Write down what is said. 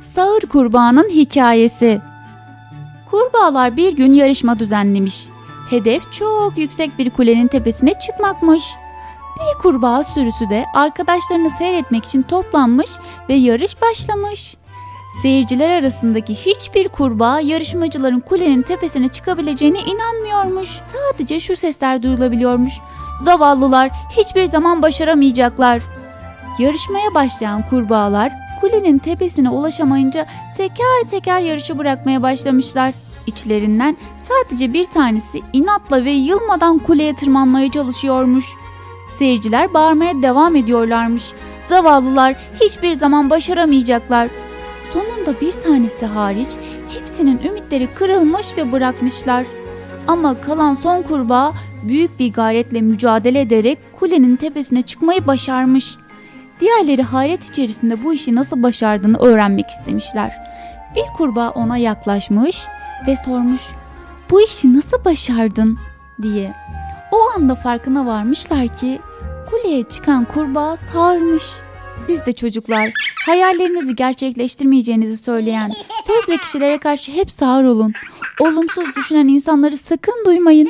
Sağır kurbağanın hikayesi. Kurbağalar bir gün yarışma düzenlemiş. Hedef çok yüksek bir kulenin tepesine çıkmakmış. Bir kurbağa sürüsü de arkadaşlarını seyretmek için toplanmış ve yarış başlamış. Seyirciler arasındaki hiçbir kurbağa yarışmacıların kulenin tepesine çıkabileceğine inanmıyormuş. Sadece şu sesler duyulabiliyormuş. Zavallılar hiçbir zaman başaramayacaklar. Yarışmaya başlayan kurbağalar kulenin tepesine ulaşamayınca teker teker yarışı bırakmaya başlamışlar. İçlerinden sadece bir tanesi inatla ve yılmadan kuleye tırmanmaya çalışıyormuş. Seyirciler bağırmaya devam ediyorlarmış. Zavallılar hiçbir zaman başaramayacaklar. Sonunda bir tanesi hariç hepsinin ümitleri kırılmış ve bırakmışlar. Ama kalan son kurbağa büyük bir gayretle mücadele ederek kulenin tepesine çıkmayı başarmış. Diğerleri hayret içerisinde bu işi nasıl başardığını öğrenmek istemişler. Bir kurbağa ona yaklaşmış ve sormuş. Bu işi nasıl başardın diye. O anda farkına varmışlar ki kuleye çıkan kurbağa sarmış. Siz de çocuklar hayallerinizi gerçekleştirmeyeceğinizi söyleyen söz ve kişilere karşı hep sağır olun. Olumsuz düşünen insanları sakın duymayın.